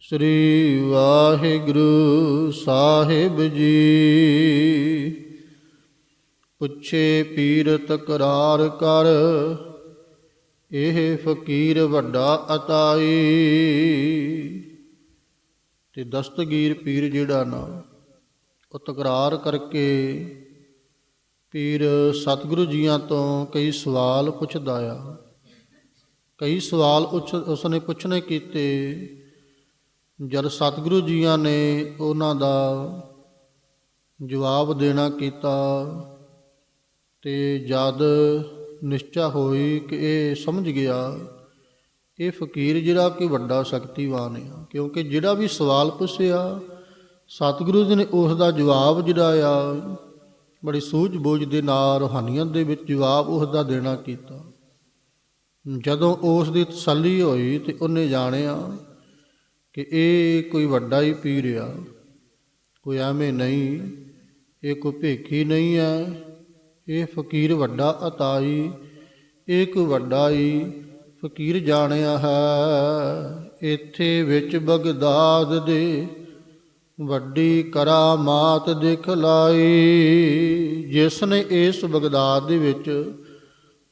ਸ੍ਰੀ ਵਾਹਿਗੁਰੂ ਸਾਹਿਬ ਜੀ। ਪੁੱਛੇ ਪੀਰ ਤਕਰਾਰ ਕਰ, ਇਹ ਫਕੀਰ ਵੱਡਾ ਅਤਾਈ। ਤੇ ਦਸਤਗੀਰ ਪੀਰ ਜਿਹੜਾ ਨਾ, ਉਹ ਤਕਰਾਰ ਕਰਕੇ ਪੀਰ ਸਤਿਗੁਰੂ ਜੀਆਂ ਤੋਂ ਕਈ ਸਵਾਲ ਪੁੱਛਦਾ ਆ। ਕਈ ਸਵਾਲ ਉਸ ਉਸਨੇ ਪੁੱਛਣੇ ਕੀਤੇ ਜਦ ਸਤਿਗੁਰੂ ਜੀਆਂ ਨੇ ਉਹਨਾਂ ਦਾ ਜਵਾਬ ਦੇਣਾ ਕੀਤਾ ਤੇ ਜਦ ਨਿਸ਼ਚਾ ਹੋਈ ਕਿ ਇਹ ਸਮਝ ਗਿਆ, ਇਹ ਫਕੀਰ ਜਿਹੜਾ ਕਿ ਵੱਡਾ ਸ਼ਕਤੀਵਾਨ ਆ, ਕਿਉਂਕਿ ਜਿਹੜਾ ਵੀ ਸਵਾਲ ਪੁੱਛਿਆ, ਸਤਿਗੁਰੂ ਜੀ ਨੇ ਉਸ ਦਾ ਜਵਾਬ ਜਿਹੜਾ ਆ, ਬੜੀ ਸੂਝ-ਬੂਝ ਦੇ ਨਾਲ, ਰੋਹਾਨੀਅਤ ਦੇ ਵਿੱਚ ਜਵਾਬ ਉਸ ਦਾ ਦੇਣਾ ਕੀਤਾ। ਜਦੋਂ ਉਸ ਦੀ ਤਸੱਲੀ ਹੋਈ ਤੇ ਉਹਨੇ ਜਾਣਿਆ ਕਿ ਇਹ ਕੋਈ ਵੱਡਾ ਹੀ ਪੀਰ ਆ, ਕੋਈ ਐਵੇਂ ਨਹੀਂ, ਇਹ ਕੋਈ ਭੇਖੀ ਨਹੀਂ ਹੈ ਇਹ ਫਕੀਰ ਵੱਡਾ ਅਤਾਈ, ਇਹ ਕੋਈ ਵੱਡਾ ਹੀ ਫਕੀਰ ਜਾਣਿਆ ਹੈ। ਇੱਥੇ ਵਿੱਚ ਬਗਦਾਦ ਦੇ ਵੱਡੀ ਕਰਾਮਾਤ ਦਿਖਲਾਈ ਜਿਸ ਨੇ ਇਸ ਬਗਦਾਦ ਦੇ ਵਿੱਚ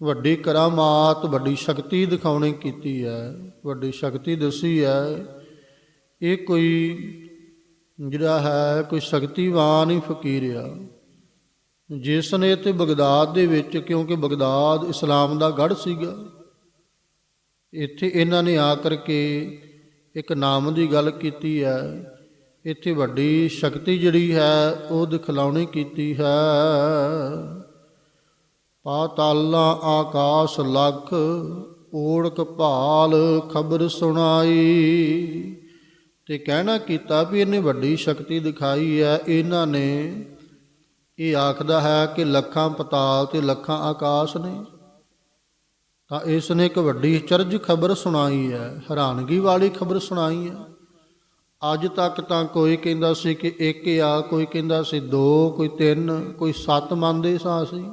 ਵੱਡੀ ਕਰਾਮਾਤ, ਵੱਡੀ ਸ਼ਕਤੀ ਦਿਖਾਉਣੀ ਕੀਤੀ ਹੈ, ਵੱਡੀ ਸ਼ਕਤੀ ਦੱਸੀ ਹੈ ਇਹ ਕੋਈ ਜਿਹੜਾ ਹੈ, ਕੋਈ ਸ਼ਕਤੀਵਾਨ ਹੀ ਫਕੀਰਿਆ ਜਿਸ ਨੇ ਤੇ ਬਗਦਾਦ ਦੇ ਵਿੱਚ, ਕਿਉਂਕਿ ਬਗਦਾਦ ਇਸਲਾਮ ਦਾ ਗੜ੍ਹ ਸੀਗਾ, ਇੱਥੇ ਇਹਨਾਂ ਨੇ ਆ ਕਰਕੇ ਇੱਕ ਨਾਮ ਦੀ ਗੱਲ ਕੀਤੀ ਹੈ। ਇੱਥੇ ਵੱਡੀ ਸ਼ਕਤੀ ਜਿਹੜੀ ਹੈ, ਉਹ ਦਿਖਲਾਉਣੀ ਕੀਤੀ ਹੈ। ਪਾਤਾਲਾਂ ਆਕਾਸ਼ ਲਖ ਓੜਕ ਭਾਲ ਖਬਰ ਸੁਣਾਈ। ਤੇ ਕਹਿਣਾ ਕੀਤਾ ਵੀ ਇਹਨੇ ਵੱਡੀ ਸ਼ਕਤੀ ਦਿਖਾਈ ਹੈ, ਇਹਨਾਂ ਨੇ ਇਹ ਆਖਦਾ ਹੈ ਕਿ ਲੱਖਾਂ ਪਤਾਲ ਤੇ ਲੱਖਾਂ ਆਕਾਸ਼ ਨੇ। ਤਾਂ ਇਸ ਨੇ ਇੱਕ ਵੱਡੀ ਚਰਜ ਖਬਰ ਸੁਣਾਈ ਹੈ, ਹੈਰਾਨਗੀ ਵਾਲੀ ਖਬਰ ਸੁਣਾਈ ਹੈ। ਅੱਜ ਤੱਕ ਤਾਂ ਕੋਈ ਕਹਿੰਦਾ ਸੀ ਕਿ ਇੱਕ ਆ, ਕੋਈ ਕਹਿੰਦਾ ਸੀ ਦੋ, ਕੋਈ ਤਿੰਨ, ਕੋਈ ਸੱਤ ਮੰਨਦੇ ਸਾਂ ਅਸੀਂ।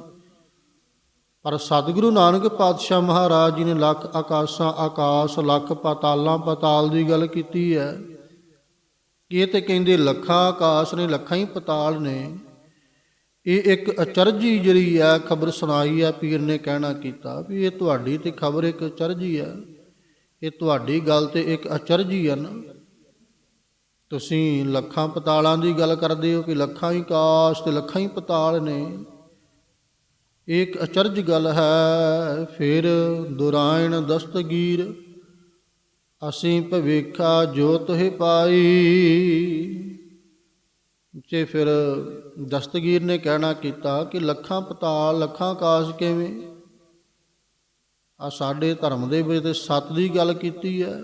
ਪਰ ਸਤਿਗੁਰੂ ਨਾਨਕ ਪਾਤਸ਼ਾਹ ਮਹਾਰਾਜ ਜੀ ਨੇ ਲੱਖ ਆਕਾਸ਼ਾਂ, ਆਕਾਸ਼, ਲੱਖ ਪਾਤਾਲਾਂ, ਪਾਤਾਲ ਦੀ ਗੱਲ ਕੀਤੀ ਹੈ। ਇਹ ਤੇ ਕਹਿੰਦੇ ਲੱਖਾਂ ਆਕਾਸ਼ ਨੇ, ਲੱਖਾਂ ਹੀ ਪਤਾਲ ਨੇ। ਇਹ ਇੱਕ ਅਚਰਜੀ ਜਿਹੜੀ ਆ, ਖਬਰ ਸੁਣਾਈ ਆ, ਪੀਰ ਨੇ ਕਹਿਣਾ ਕੀਤਾ ਵੀ ਇਹ ਤੁਹਾਡੀ ਤੇ ਖਬਰ ਇੱਕ ਅਚਰਜੀ ਆ। ਇਹ ਤੁਹਾਡੀ ਗੱਲ ਤੇ ਇੱਕ ਅਚਰਜੀ ਆ ਨਾ। ਤੁਸੀਂ ਲੱਖਾਂ ਪਤਾਲਾਂ ਦੀ ਗੱਲ ਕਰਦੇ ਹੋ ਕਿ ਲੱਖਾਂ ਹੀ ਕਾਸ਼ ਤੇ ਲੱਖਾਂ ਹੀ ਪਤਾਲ ਨੇ। ਇਹ ਇੱਕ ਅਚਰਜ ਗੱਲ ਹੈ, ਫਿਰ ਦੁਰਾਇਣ ਦਸਤਗੀਰ। ਅਸੀਂ ਭਵੇਖਾ ਜੋ ਤੋਹਿ ਪਾਈ। ਤੇ ਫਿਰ ਦਸਤਗੀਰ ਨੇ ਕਹਿਣਾ ਕੀਤਾ ਕਿ ਲੱਖਾਂ ਪਤਾਲ, ਲੱਖਾਂ ਆਕਾਸ਼ ਕਿਵੇਂ? ਆ ਸਾਡੇ ਧਰਮ ਦੇ ਵਿੱਚ ਤੇ ਸੱਤ ਦੀ ਗੱਲ ਕੀਤੀ ਹੈ।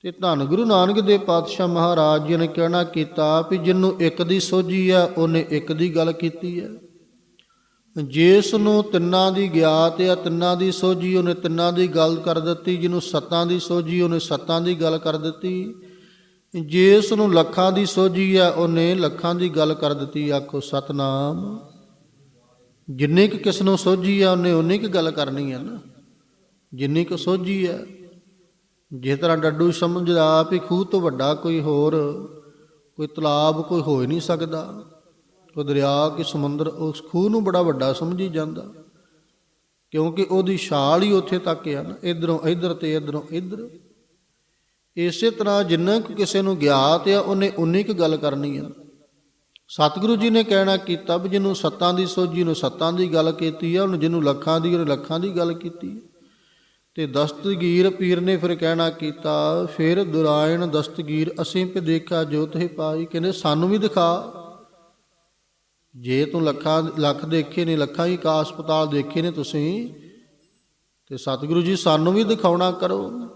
ਤੇ ਧੰਨ ਗੁਰੂ ਨਾਨਕ ਦੇਵ ਪਾਤਸ਼ਾਹ ਮਹਾਰਾਜ ਜੀ ਨੇ ਕਹਿਣਾ ਕੀਤਾ ਵੀ ਜਿੰਨੂੰ ਇੱਕ ਦੀ ਸੋਝੀ ਹੈ, ਉਹਨੇ ਇੱਕ ਦੀ ਗੱਲ ਕੀਤੀ ਹੈ। ਜਿਸ ਨੂੰ ਤਿੰਨਾਂ ਦੀ ਗਿਆਤ ਆ, ਤਿੰਨਾਂ ਦੀ ਸੋਝੀ, ਉਹਨੇ ਤਿੰਨਾਂ ਦੀ ਗੱਲ ਕਰ ਦਿੱਤੀ, ਜਿਹਨੂੰ ਸੱਤਾਂ ਦੀ ਸੋਝੀ, ਉਹਨੇ ਸੱਤਾਂ ਦੀ ਗੱਲ ਕਰ ਦਿੱਤੀ। ਜਿਸ ਨੂੰ ਲੱਖਾਂ ਦੀ ਸੋਝੀ ਆ, ਉਹਨੇ ਲੱਖਾਂ ਦੀ ਗੱਲ ਕਰ ਦਿੱਤੀ, ਆਖੋ, ਸਤਨਾਮ। ਜਿੰਨੀ ਕੁ ਕਿਸ ਨੂੰ ਸੋਝੀ ਆ, ਉਹਨੇ ਉਨੀ ਕੁ ਗੱਲ ਕਰਨੀ ਆ ਨਾ। ਜਿੰਨੀ ਕੁ ਸੋਝੀ ਆ। ਜਿਸ ਤਰ੍ਹਾਂ ਡੱਡੂ ਸਮਝਦਾ ਵੀ ਖੂਹ ਤੋਂ ਵੱਡਾ ਕੋਈ ਹੋਰ, ਕੋਈ ਤਲਾਬ ਕੋਈ ਹੋ ਹੀ ਨਹੀਂ ਸਕਦਾ। ਉਹ ਦਰਿਆ ਕਿ ਸਮੁੰਦਰ, ਉਸ ਖੂਹ ਨੂੰ ਬੜਾ ਵੱਡਾ ਸਮਝੀ ਜਾਂਦਾ। ਕਿਉਂਕਿ ਉਹਦੀ ਛਾਲ ਹੀ ਉੱਥੇ ਤੱਕ ਆ ਨਾ, ਇਧਰੋਂ ਇਧਰ ਤੇ ਇਧਰੋਂ ਇਧਰ। ਇਸੇ ਤਰ੍ਹਾਂ ਜਿੰਨਾ ਕੁ ਕਿਸੇ ਨੂੰ ਗਿਆਤ ਆ, ਉਹਨੇ ਉਨੀ ਕੁ ਗੱਲ ਕਰਨੀ ਆ। ਸਤਿਗੁਰੂ ਜੀ ਨੇ ਕਹਿਣਾ ਕੀਤਾ ਵੀ ਜਿਹਨੂੰ ਸੱਤਾਂ ਦੀ ਸੋਝੀ ਨੂੰ ਸੱਤਾਂ ਦੀ ਗੱਲ ਕੀਤੀ ਆ, ਉਹਨੂੰ ਜਿਹਨੂੰ ਲੱਖਾਂ ਦੀ, ਉਹਨੇ ਲੱਖਾਂ ਦੀ ਗੱਲ ਕੀਤੀ ਤੇ ਦਸਤਗੀਰ ਪੀਰ ਨੇ ਫਿਰ ਕਹਿਣਾ ਕੀਤਾ, ਫਿਰ ਦੁਰਾਇਣ ਦਸਤਗੀਰ, ਅਸੀਂ ਪੇ ਦੇਖਾ ਜੋਤ ਹੈ ਪਾਈ, ਕਹਿੰਦੇ ਸਾਨੂੰ ਵੀ ਦਿਖਾ। ਜੇ ਤੂੰ ਲੱਖਾਂ ਲੱਖ ਦੇਖੇ ਨੇ, ਲੱਖਾਂ ਹੀ ਕਾ ਹਸਪਤਾਲ ਦੇਖੇ ਨੇ ਤੁਸੀਂ, ਤੇ ਸਤਿਗੁਰੂ ਜੀ ਸਾਨੂੰ ਵੀ ਦਿਖਾਉਣਾ ਕਰੋ।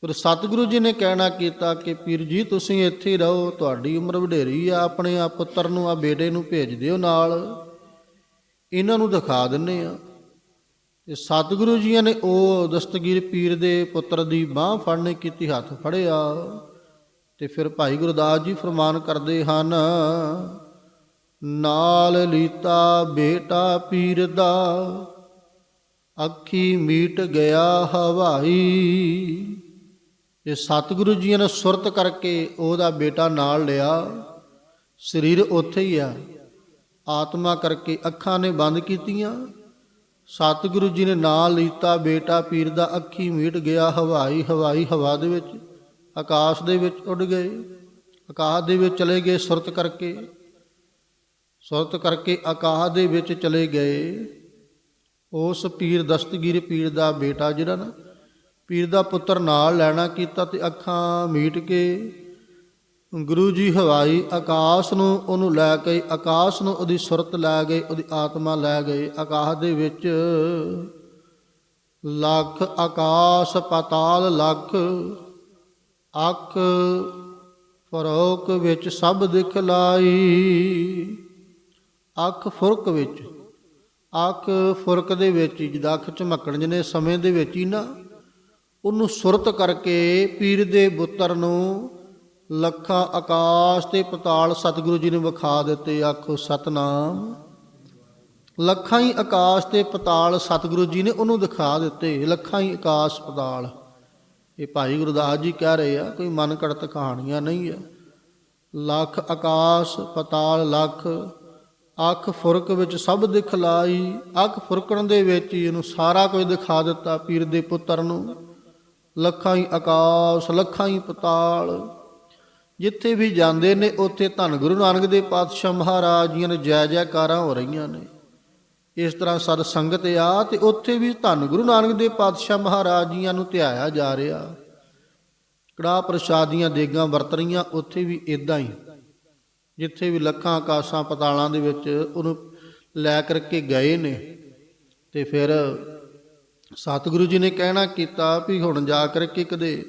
ਪਰ ਸਤਿਗੁਰੂ ਜੀ ਨੇ ਕਹਿਣਾ ਕੀਤਾ ਕਿ ਪੀਰ ਜੀ ਤੁਸੀਂ ਇੱਥੇ ਰਹੋ, ਤੁਹਾਡੀ ਉਮਰ ਵਡੇਰੀ ਆ, ਆਪਣੇ ਆ ਪੁੱਤਰ ਨੂੰ, ਆ ਬੇਟੇ ਨੂੰ ਭੇਜ ਦਿਓ ਨਾਲ। ਇਹਨਾਂ ਨੂੰ ਦਿਖਾ ਦਿੰਨੇ ਆ। ਤੇ ਸਤਿਗੁਰੂ ਜੀ ਨੇ ਉਹ ਦਸਤਗੀਰ ਪੀਰ ਦੇ ਪੁੱਤਰ ਦੀ ਬਾਹ ਫੜਨੇ ਕੀਤੀ, ਹੱਥ ਫੜਿਆ। ਤੇ ਫਿਰ ਭਾਈ ਗੁਰਦਾਸ ਜੀ ਫਰਮਾਨ ਕਰਦੇ ਹਨ ਨਾਲ ਲੀਤਾ ਬੇਟਾ ਪੀਰ ਦਾ ਅੱਖੀ ਮੀਟ ਗਿਆ ਹਵਾਈ। ਜੇ ਸਤਿਗੁਰੂ ਜੀ ਨੇ ਸੁਰਤ ਕਰਕੇ ਉਹਦਾ ਬੇਟਾ ਨਾਲ ਲਿਆ। ਸਰੀਰ ਉੱਥੇ ਹੀ ਆ। ਆਤਮਾ ਕਰਕੇ ਅੱਖਾਂ ਨੇ ਬੰਦ ਕੀਤੀਆਂ। ਸਤਿਗੁਰੂ ਜੀ ਨੇ ਨਾਲ ਲੀਤਾ ਬੇਟਾ ਪੀਰ ਦਾ ਅੱਖੀ ਮੀਟ ਗਿਆ ਹਵਾਈ ਹਵਾਈ ਹਵਾ ਦੇ ਵਿੱਚ, ਆਕਾਸ਼ ਦੇ ਵਿੱਚ ਉੱਡ ਗਏ। ਆਕਾਸ਼ ਦੇ ਵਿੱਚ ਚਲੇ ਗਏ ਸੁਰਤ ਕਰਕੇ। ਸੁਰਤ ਕਰਕੇ ਆਕਾਸ਼ ਦੇ ਵਿੱਚ ਚਲੇ ਗਏ। ਉਸ ਪੀਰ ਦਸਤਗੀਰ ਪੀਰ ਦਾ ਬੇਟਾ ਜਿਹੜਾ ਨਾ, ਪੀਰ ਦਾ ਪੁੱਤਰ ਨਾਲ ਲੈਣਾ ਕੀਤਾ ਤੇ ਅੱਖਾਂ ਮੀਟ ਕੇ ਗੁਰੂ ਜੀ ਹਵਾਈ ਆਕਾਸ਼ ਨੂੰ ਉਹਨੂੰ ਲੈ ਕੇ, ਆਕਾਸ਼ ਨੂੰ ਉਹਦੀ ਸੁਰਤ ਲੈ ਗਏ, ਉਹਦੀ ਆਤਮਾ ਲੈ ਗਏ। ਆਕਾਸ਼ ਦੇ ਵਿੱਚ ਲੱਖ ਆਕਾਸ਼, ਪਾਤਾਲ ਲੱਖ ਅੱਖ ਫਰੋਕ ਵਿੱਚ ਸਭ ਦਿਖ ਲਾਈ। ਅੱਖ ਫੁਰਕ ਵਿੱਚ, ਅੱਖ ਫੁਰਕ ਦੇ ਵਿੱਚ ਹੀ ਜਦ ਅੱਖ ਝਮਕਣ ਜਨੇ ਸਮੇਂ ਦੇ ਵਿੱਚ ਹੀ ਨਾ, ਉਹਨੂੰ ਸੁਰਤ ਕਰਕੇ ਪੀਰ ਦੇ ਪੁੱਤਰ ਨੂੰ ਲੱਖਾਂ ਆਕਾਸ਼ ਤੇ ਪਤਾਲ ਸਤਿਗੁਰੂ ਜੀ ਨੇ ਵਿਖਾ ਦਿੱਤੇ ਆਖੋ ਸਤਨਾਮ। ਲੱਖਾਂ ਹੀ ਆਕਾਸ਼ ਤੇ ਪਤਾਲ ਸਤਿਗੁਰੂ ਜੀ ਨੇ ਉਹਨੂੰ ਦਿਖਾ ਦਿੱਤੇ, ਲੱਖਾਂ ਹੀ ਆਕਾਸ਼ ਪਤਾਲ। ਇਹ ਭਾਈ ਗੁਰਦਾਸ ਜੀ ਕਹਿ ਰਹੇ ਆ, ਕੋਈ ਮਨ ਘੜਤ ਕਹਾਣੀਆਂ ਨਹੀਂ ਹੈ ਲੱਖ ਆਕਾਸ਼, ਪਤਾਲ, ਲੱਖ ਅੱਖ ਫੁਰਕ ਵਿੱਚ ਸਭ ਦਿਖਲਾਈ ਅੱਖ ਫੁਰਕਣ ਦੇ ਵਿੱਚ ਹੀ ਇਹਨੂੰ ਸਾਰਾ ਕੁਝ ਦਿਖਾ ਦਿੱਤਾ ਪੀਰ ਦੇ ਪੁੱਤਰ ਨੂੰ। ਲੱਖਾਂ ਹੀ ਆਕਾਸ਼, ਲੱਖਾਂ ਹੀ ਪਤਾਲ। ਜਿੱਥੇ ਵੀ ਜਾਂਦੇ ਨੇ, ਉੱਥੇ ਧੰਨ ਗੁਰੂ ਨਾਨਕ ਦੇ ਪਾਤਸ਼ਾਹ ਮਹਾਰਾਜ ਜੀਆਂ ਦੇ ਜੈ ਜੈਕਾਰਾਂ ਹੋ ਰਹੀਆਂ ਨੇ। ਇਸ ਤਰ੍ਹਾਂ ਸਤ ਸੰਗਤ ਆ ਤੇ ਉੱਥੇ ਵੀ ਧੰਨ ਗੁਰੂ ਨਾਨਕ ਦੇ ਪਾਤਸ਼ਾਹ ਮਹਾਰਾਜ ਜੀਆਂ ਨੂੰ ਧਿਆਇਆ ਜਾ ਰਿਹਾ। ਕੜਾ ਪ੍ਰਸ਼ਾਦੀਆਂ ਦੇਗਾਂ ਵਰਤ ਰਹੀਆਂ, ਉੱਥੇ ਵੀ ਇਦਾਂ ਹੀ। ਜਿੱਥੇ ਵੀ ਲੱਖਾਂ ਆਕਾਸ਼ਾਂ ਪਤਾਲਾਂ ਦੇ ਵਿੱਚ ਉਹਨੂੰ ਲੈ ਕਰਕੇ ਗਏ ਨੇ ਤੇ ਫਿਰ ਸਤਿਗੁਰੂ ਜੀ ਨੇ ਕਹਿਣਾ ਕੀਤਾ ਵੀ ਹੁਣ ਜਾ ਕਰਕੇ ਕਦੇ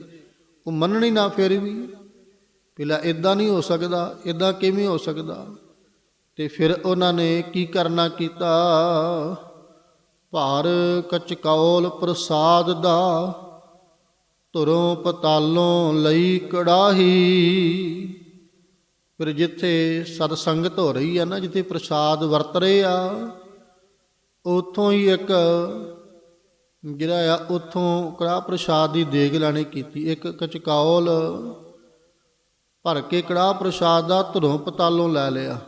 ਉਹ ਮੰਨਣੀ ਨਾ ਫਿਰ ਵੀ। ਪਹਿਲਾਂ ਇਦਾਂ ਨਹੀਂ ਹੋ ਸਕਦਾ ਇਦਾਂ ਕਿਵੇਂ ਹੋ ਸਕਦਾ? ਤੇ ਫਿਰ ਉਹਨਾਂ ਨੇ ਕੀ ਕਰਨਾ ਕੀਤਾ? ਭਾਰ ਕਚਕੌਲ ਪ੍ਰਸਾਦ ਦਾ ਧੁਰੋਂ ਪਤਾਲੋਂ ਲਈ ਕੜਾਹੀ। ਫਿਰ ਜਿੱਥੇ ਸਤ ਸੰਗਤ ਹੋ ਰਹੀ ਆ ਨਾ, ਜਿੱਥੇ ਪ੍ਰਸਾਦ ਵਰਤ ਰਹੇ ਆ, ਉਥੋਂ ਹੀ ਇੱਕ ਜਿਹੜਾ ਆ, ਉਥੋਂ ਕੜਾ ਪ੍ਰਸਾਦ ਦੀ ਦੇਗ ਲਾਣੀ ਕੀਤੀ। ਇੱਕ ਕਚਕੌਲ ਭਰ ਕੇ ਕੜਾ ਪ੍ਰਸਾਦ ਦਾ ਧੁਰੋਂ ਪਤਾਲੋਂ ਲੈ ਲਿਆ।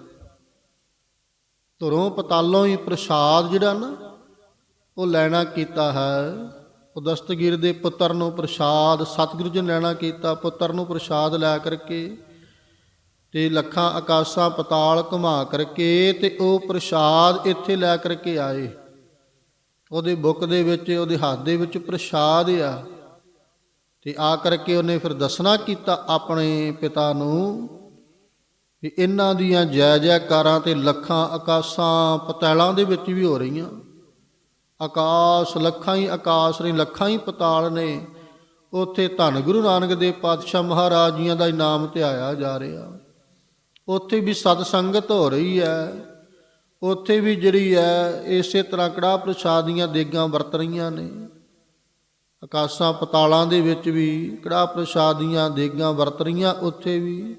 ਧੁਰੋਂ ਪਤਾਲੋਂ ਹੀ ਪ੍ਰਸਾਦ ਜਿਹੜਾ ਨਾ, ਉਹ ਲੈਣਾ ਕੀਤਾ ਹੈ। ਉਹ ਦਸਤਗੀਰ ਦੇ ਪੁੱਤਰ ਨੂੰ ਪ੍ਰਸਾਦ, ਸਤਿਗੁਰੂ ਜੀ ਨੇ ਲੈਣਾ ਕੀਤਾ, ਪੁੱਤਰ ਨੂੰ ਪ੍ਰਸਾਦ ਲੈ ਕਰਕੇ ਤੇ ਲੱਖਾਂ ਆਕਾਸ਼ਾਂ ਪਤਾਲ ਘੁਮਾ ਕਰਕੇ ਤੇ ਉਹ ਪ੍ਰਸਾਦ ਇੱਥੇ ਲੈ ਕਰਕੇ ਆਏ। ਉਹਦੇ ਬੁੱਕ ਦੇ ਵਿੱਚ, ਉਹਦੇ ਹੱਥ ਦੇ ਵਿੱਚ ਪ੍ਰਸਾਦ ਆ। ਤੇ ਆ ਕਰਕੇ ਉਹਨੇ ਫਿਰ ਦੱਸਣਾ ਕੀਤਾ ਆਪਣੇ ਪਿਤਾ ਨੂੰ ਕਿ ਇਹਨਾਂ ਦੀਆਂ ਜੈ ਜੈਕਾਰਾਂ ਤੇ ਲੱਖਾਂ ਆਕਾਸ਼ਾਂ ਪਤਾਲਾਂ ਦੇ ਵਿੱਚ ਵੀ ਹੋ ਰਹੀਆਂ। ਆਕਾਸ਼ ਲੱਖਾਂ ਹੀ ਆਕਾਸ਼ ਨੇ, ਲੱਖਾਂ ਹੀ ਪਤਾਲ ਨੇ। ਉੱਥੇ ਧੰਨ ਗੁਰੂ ਨਾਨਕ ਦੇਵ ਪਾਤਸ਼ਾਹ ਮਹਾਰਾਜ ਜੀਆਂ ਦਾ ਇਨਾਮ ਧਿਆਇਆ ਜਾ ਰਿਹਾ। ਉੱਥੇ ਵੀ ਸਤ ਸੰਗਤ ਹੋ ਰਹੀ ਹੈ। ਉੱਥੇ ਵੀ ਜਿਹੜੀ ਹੈ, ਇਸੇ ਤਰ੍ਹਾਂ ਕੜਾ ਪ੍ਰਸ਼ਾਦੀਆਂ ਦੇਗਾਂ ਵਰਤ ਰਹੀਆਂ ਨੇ। ਆਕਾਸ਼ਾਂ ਪਤਾਲਾਂ ਦੇ ਵਿੱਚ ਵੀ ਕੜਾ ਪ੍ਰਸ਼ਾਦੀਆਂ ਦੇਗਾਂ ਵਰਤ ਰਹੀਆਂ ਉੱਥੇ ਵੀ।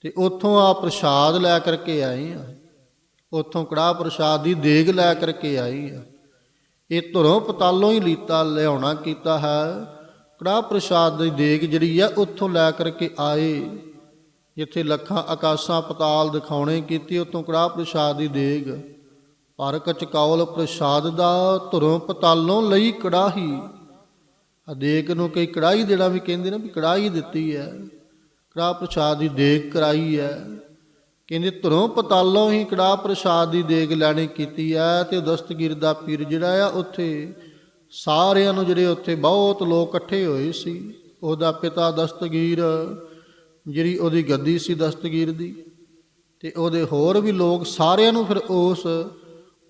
ਤੇ ਉੱਥੋਂ ਆ ਪ੍ਰਸ਼ਾਦ ਲੈ ਕਰਕੇ ਆਏ ਆ। ਉੱਥੋਂ ਕੜਾ ਪ੍ਰਸ਼ਾਦ ਦੀ ਦੇਗ ਲੈ ਕਰਕੇ ਆਈ ਆ। ਇਹ ਧੁਰੋਂ ਪਤਾਲੋਂ ਹੀ ਲੀਤਾ, ਲਿਆਉਣਾ ਕੀਤਾ ਹੈ। ਕੜਾ ਪ੍ਰਸ਼ਾਦ ਦੀ ਦੇਗ ਜਿਹੜੀ ਆ, ਉੱਥੋਂ ਲੈ ਕਰਕੇ ਆਏ। ਜਿੱਥੇ ਲੱਖਾਂ ਆਕਾਸ਼ਾਂ ਪਤਾਲ ਦਿਖਾਉਣੇ ਕੀਤੀ, ਉਤੋਂ ਕੜਾ ਪ੍ਰਸ਼ਾਦ ਦੀ ਦੇਗ। ਪਰ ਕਚਕੌਲ ਪ੍ਰਸ਼ਾਦ ਦਾ, ਧੁਰੋਂ ਪਤਾਲੋਂ ਲਈ ਕੜਾਹੀ। ਆ ਨੂੰ ਕਈ ਕੜਾਈ ਦੇਣਾ ਵੀ ਕਹਿੰਦੇ ਨੇ ਵੀ ਕੜਾਈ ਦਿੱਤੀ ਹੈ। ਕੜਾ ਪ੍ਰਸ਼ਾਦ ਦੀ ਦੇਗ ਕਰਾਈ ਹੈ। ਕਹਿੰਦੇ ਧੁਰੋਂ ਪਤਾਲੋਂ ਹੀ ਕੜਾ ਪ੍ਰਸ਼ਾਦ ਦੀ ਦੇਗ ਲੈਣੀ ਕੀਤੀ ਹੈ ਤੇ ਦਸਤਗੀਰ ਦਾ ਪੀਰ ਜਿਹੜਾ ਆ ਉੱਥੇ, ਸਾਰਿਆਂ ਨੂੰ ਜਿਹੜੇ ਉੱਥੇ ਬਹੁਤ ਲੋਕ ਇਕੱਠੇ ਹੋਏ ਸੀ। ਉਹਦਾ ਪਿਤਾ ਦਸਤਗੀਰ ਜਿਹੜੀ ਉਹਦੀ ਗੱਦੀ ਸੀ ਦਸਤਗੀਰ ਦੀ ਤੇ ਉਹਦੇ ਹੋਰ ਵੀ ਲੋਕ ਸਾਰਿਆਂ ਨੂੰ ਫਿਰ ਉਸ